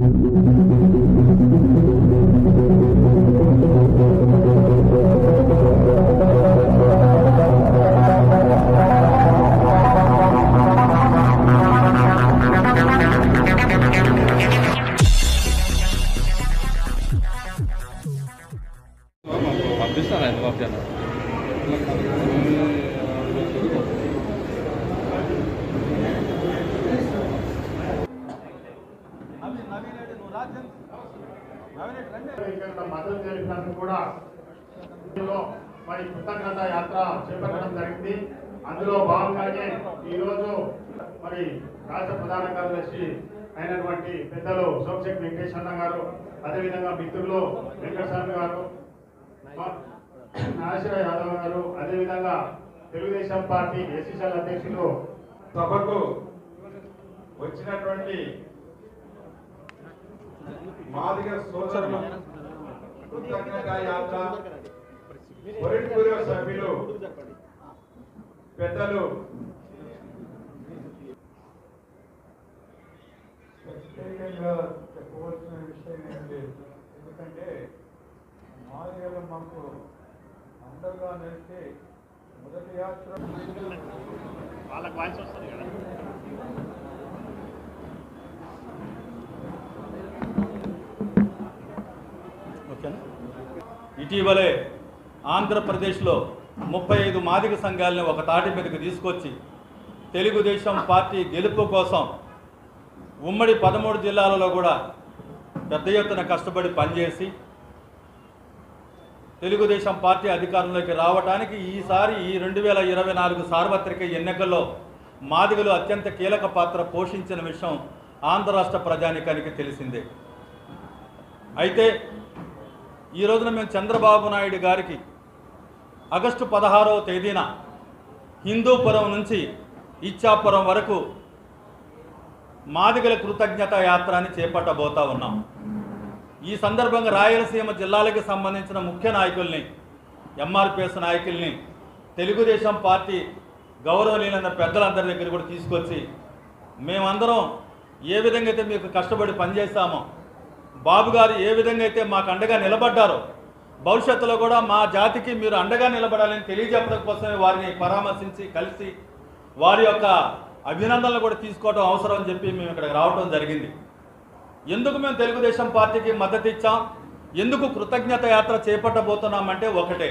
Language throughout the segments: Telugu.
Música మరి కృతజ్ఞత యాత్ర చేపట్టడం జరిగింది. అందులో భాగంగానే ఈరోజు మరి రాష్ట్ర ప్రధాన కార్యదర్శి అయినటువంటి పెద్దలు సోమశెట్టి వెంకటేశ్వర గారు అదేవిధంగా మిత్రులు వెంకటస్వామి గారు నాగేశ్వర యాదవ్ గారు అదేవిధంగా తెలుగుదేశం పార్టీ ఎస్సీసీఎల్ అధ్యక్షులు సభకు వచ్చినటువంటి మాదిగ సోదరులు కృతజ్ఞత యాత్ర బ్యూరో సభ్యులు పెద్దలు. ప్రత్యేకంగా చెప్పవలసిన విషయం ఏం లేదు. ఎందుకంటే మాదిగలు మాకు అండగా నిలిచి మొదటి యాత్ర ఇటీవలే ఆంధ్రప్రదేశ్లో ముప్పై ఐదు మాదిక సంఘాలని ఒక తాటి మీదకి తీసుకొచ్చి తెలుగుదేశం పార్టీ గెలుపు కోసం ఉమ్మడి పదమూడు జిల్లాలలో కూడా పెద్ద ఎత్తున కష్టపడి పనిచేసి తెలుగుదేశం పార్టీ అధికారంలోకి రావడానికి ఈసారి ఈ రెండు వేల ఇరవై నాలుగు సార్వత్రిక ఎన్నికల్లో మాదిగలు అత్యంత కీలక పాత్ర పోషించిన విషయం ఆంధ్ర రాష్ట్ర ప్రజానికానికి తెలిసిందే. అయితే ఈ రోజున మేము చంద్రబాబు నాయుడు గారికి ఆగస్టు పదహారవ తేదీన హిందూపురం నుంచి ఇచ్చాపురం వరకు మాదిగల కృతజ్ఞత యాత్ర అని చేపట్టబోతా ఉన్నాం. ఈ సందర్భంగా రాయలసీమ జిల్లాలకు సంబంధించిన ముఖ్య నాయకుల్ని ఎంఆర్పిఎస్ నాయకుల్ని తెలుగుదేశం పార్టీ గౌరవనీయులైన పెద్దలందరి దగ్గర కూడా తీసుకొచ్చి మేమందరం ఏ విధంగా అయితే మీకు కష్టపడి పనిచేస్తామో బాబు గారు ఏ విధంగా అయితే మాకు అండగా నిలబడ్డారో భవిష్యత్తులో కూడా మా జాతికి మీరు అండగా నిలబడాలని తెలియజెప్పడం కోసమే వారిని పరామర్శించి కలిసి వారి యొక్క అభినందనలు కూడా తీసుకోవడం అవసరం అని చెప్పి మేము ఇక్కడికి రావడం జరిగింది. ఎందుకు మేము తెలుగుదేశం పార్టీకి మద్దతు ఇచ్చాం? ఎందుకు కృతజ్ఞత యాత్ర చేపట్టబోతున్నామంటే ఒకటే.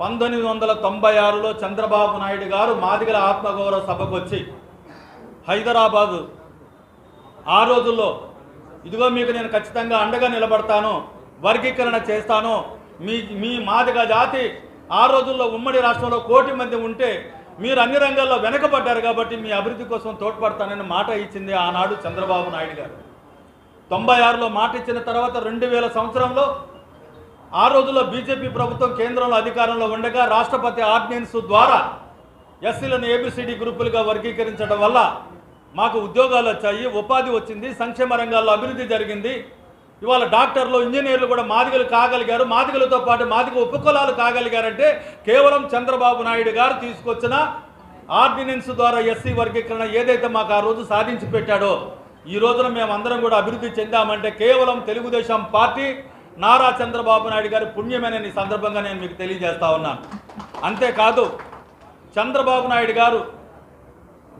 పంతొమ్మిది వందల తొంభై ఆరులో చంద్రబాబు నాయుడు గారు మాదిగల ఆత్మగౌరవ సభకు వచ్చి హైదరాబాదు ఆ రోజుల్లో ఇదిగో మీకు నేను ఖచ్చితంగా అండగా నిలబడతాను వర్గీకరణ చేస్తాను. మీ మీ మాదిగ జాతి ఆ రోజుల్లో ఉమ్మడి రాష్ట్రంలో కోటి మంది ఉంటే మీరు అన్ని రంగాల్లో వెనకబడ్డారు కాబట్టి మీ అభివృద్ధి కోసం తోడ్పడతానని మాట ఇచ్చింది ఆనాడు చంద్రబాబు నాయుడు గారు. తొంభై ఆరులో మాట ఇచ్చిన తర్వాత రెండు వేల సంవత్సరంలో ఆ రోజుల్లో బీజేపీ ప్రభుత్వం కేంద్రంలో అధికారంలో ఉండగా రాష్ట్రపతి ఆర్డినెన్స్ ద్వారా ఎస్సీలను ఏబిసిడి గ్రూపులుగా వర్గీకరించడం వల్ల మాకు ఉద్యోగాలు వచ్చాయి ఉపాధి వచ్చింది సంక్షేమ రంగాల్లో అభివృద్ధి జరిగింది. ఇవాళ డాక్టర్లు ఇంజనీర్లు కూడా మాదిగలు కాగలిగారు. మాదిగలతో పాటు మాదిగ ఉపకులాలు కాగలిగారంటే కేవలం చంద్రబాబు నాయుడు గారు తీసుకొచ్చిన ఆర్డినెన్స్ ద్వారా ఎస్సీ వర్గీకరణ ఏదైతే మాకు ఆ రోజు సాధించి పెట్టాడో ఈ రోజున మేమందరం కూడా అభివృద్ధి చెందామంటే కేవలం తెలుగుదేశం పార్టీ నారా చంద్రబాబు నాయుడు గారి పుణ్యమేనని ఈ సందర్భంగా నేను మీకు తెలియజేస్తా ఉన్నాను. అంతేకాదు చంద్రబాబు నాయుడు గారు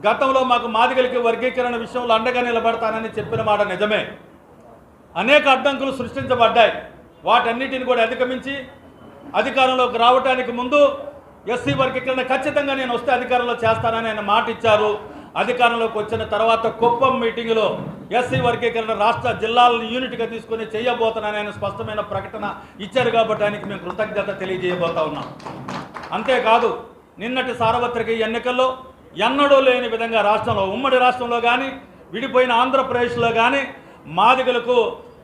గతంలో మాకు మాదిగలకి వర్గీకరణ విషయంలో అండగా నిలబడతానని చెప్పిన మాట నిజమే. అనేక అడ్డంకులు సృష్టించబడ్డాయి. వాటన్నిటిని కూడా అధిగమించి అధికారంలోకి రావడానికి ముందు ఎస్సీ వర్గీకరణ ఖచ్చితంగా నేను వస్తే అధికారంలో చేస్తానని ఆయన మాట ఇచ్చారు. అధికారంలోకి వచ్చిన తర్వాత కుప్పం మీటింగులో ఎస్సీ వర్గీకరణ రాష్ట్ర జిల్లాలను యూనిట్గా తీసుకొని చేయబోతున్నానని ఆయన స్పష్టమైన ప్రకటన ఇచ్చారు కాబట్టి ఆయనకి మేము కృతజ్ఞత తెలియజేయబోతా ఉన్నాం. అంతేకాదు నిన్నటి సార్వత్రిక ఎన్నికల్లో ఎన్నడూ లేని విధంగా రాష్ట్రంలో ఉమ్మడి రాష్ట్రంలో కానీ విడిపోయిన ఆంధ్రప్రదేశ్లో కానీ మాదిగలకు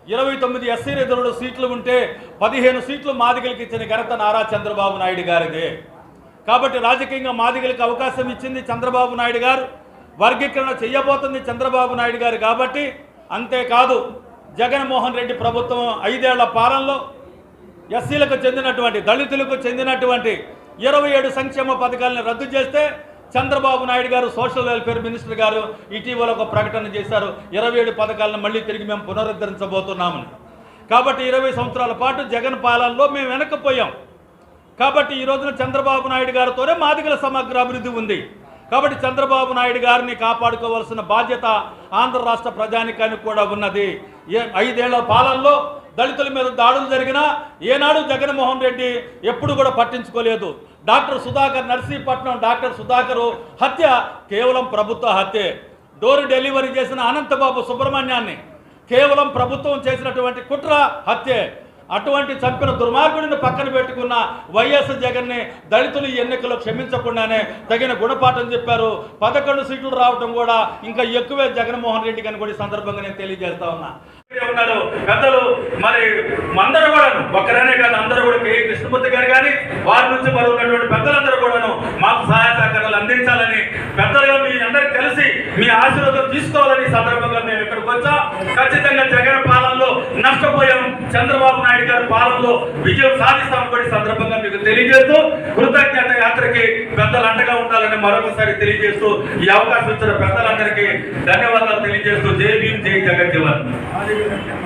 ఇరవై తొమ్మిది ఎస్సీ రిజర్వుడు సీట్లు ఉంటే పదిహేను సీట్లు మాదిగలకు ఇచ్చిన ఘనత నారా చంద్రబాబు నాయుడు గారిదే. కాబట్టి రాజకీయంగా మాదిగలకు అవకాశం ఇచ్చింది చంద్రబాబు నాయుడు గారు వర్గీకరణ చేయబోతుంది చంద్రబాబు నాయుడు గారు కాబట్టి అంతేకాదు జగన్మోహన్ రెడ్డి ప్రభుత్వం ఐదేళ్ళ పాలనలో ఎస్సీలకు చెందినటువంటి దళితులకు చెందినటువంటి ఇరవై ఏడు సంక్షేమ పథకాలను రద్దు చేస్తే చంద్రబాబు నాయుడు గారు సోషల్ వెల్ఫేర్ మినిస్టర్ గారు ఇటీవల ఒక ప్రకటన చేశారు. ఇరవై ఏడు పథకాలను మళ్ళీ తిరిగి మేము పునరుద్ధరించబోతున్నామని. కాబట్టి ఇరవై సంవత్సరాల పాటు జగన్ పాలనలో మేము వెనక్కిపోయాం కాబట్టి ఈ రోజున చంద్రబాబు నాయుడు గారితోనే మాదిగల సమగ్ర అభివృద్ధి ఉంది. కాబట్టి చంద్రబాబు నాయుడు గారిని కాపాడుకోవాల్సిన బాధ్యత ఆంధ్ర రాష్ట్ర ప్రజానికానికి కూడా ఉన్నది. ఏ ఐదేళ్ళ పాలనలో దళితుల మీద దాడులు జరిగినా ఏనాడు జగన్మోహన్ రెడ్డి ఎప్పుడు కూడా పట్టించుకోలేదు. డాక్టర్ సుధాకర్ నర్సీపట్నం డాక్టర్ సుధాకరు హత్య కేవలం ప్రభుత్వ హత్యే. డోర్ డెలివరీ చేసిన అనంతబాబు సుబ్రహ్మణ్యాన్ని కేవలం ప్రభుత్వం చేసినటువంటి కుట్ర హత్యే. అటువంటి చంపిన దుర్మార్గుడిని పక్కన పెట్టుకున్న వైఎస్ జగన్ని దళితులు ఈ ఎన్నికల్లో క్షమించకుండానే తగిన గుణపాఠం చెప్పారు. పదకొండు సీట్లు రావటం కూడా ఇంకా ఎక్కువే జగన్మోహన్ రెడ్డి అని కూడా సందర్భంగా నేను తెలియజేస్తా ఉన్నా. ఇక్కడే ఉన్నారు. పెద్దలు మరి అందరూ కూడాను ఒక్కరనే కాదు అందరూ కూడా కే. కృష్ణమూర్తి గారు కానీ వారి నుంచి మరి ఉన్నటువంటి పెద్దలందరూ కూడాను మాకు సహాయ సహకారాలు అందించాలని పెద్దలుగా మీ అందరికి కలిసి మీ ఆశీర్వాదం తీసుకోవాలని సందర్భంగా మేము ఇక్కడికి వచ్చాం. ఖచ్చితంగా జగన్ పాలనలో నష్టపోయాం. చంద్రబాబు నాయుడు గారి పాలనలో విజయం సాధిస్తామని కూడా సందర్భంగా మీకు తెలియజేస్తూ యాత్రకి పెద్దలు అండగా ఉండాలని మరొకసారి తెలియజేస్తూ ఈ అవకాశం ఇచ్చిన పెద్దలందరికీ ధన్యవాదాలు తెలియజేస్తూ. జై భీమ్ జై జగజ్జీవన్. అదేవిధంగా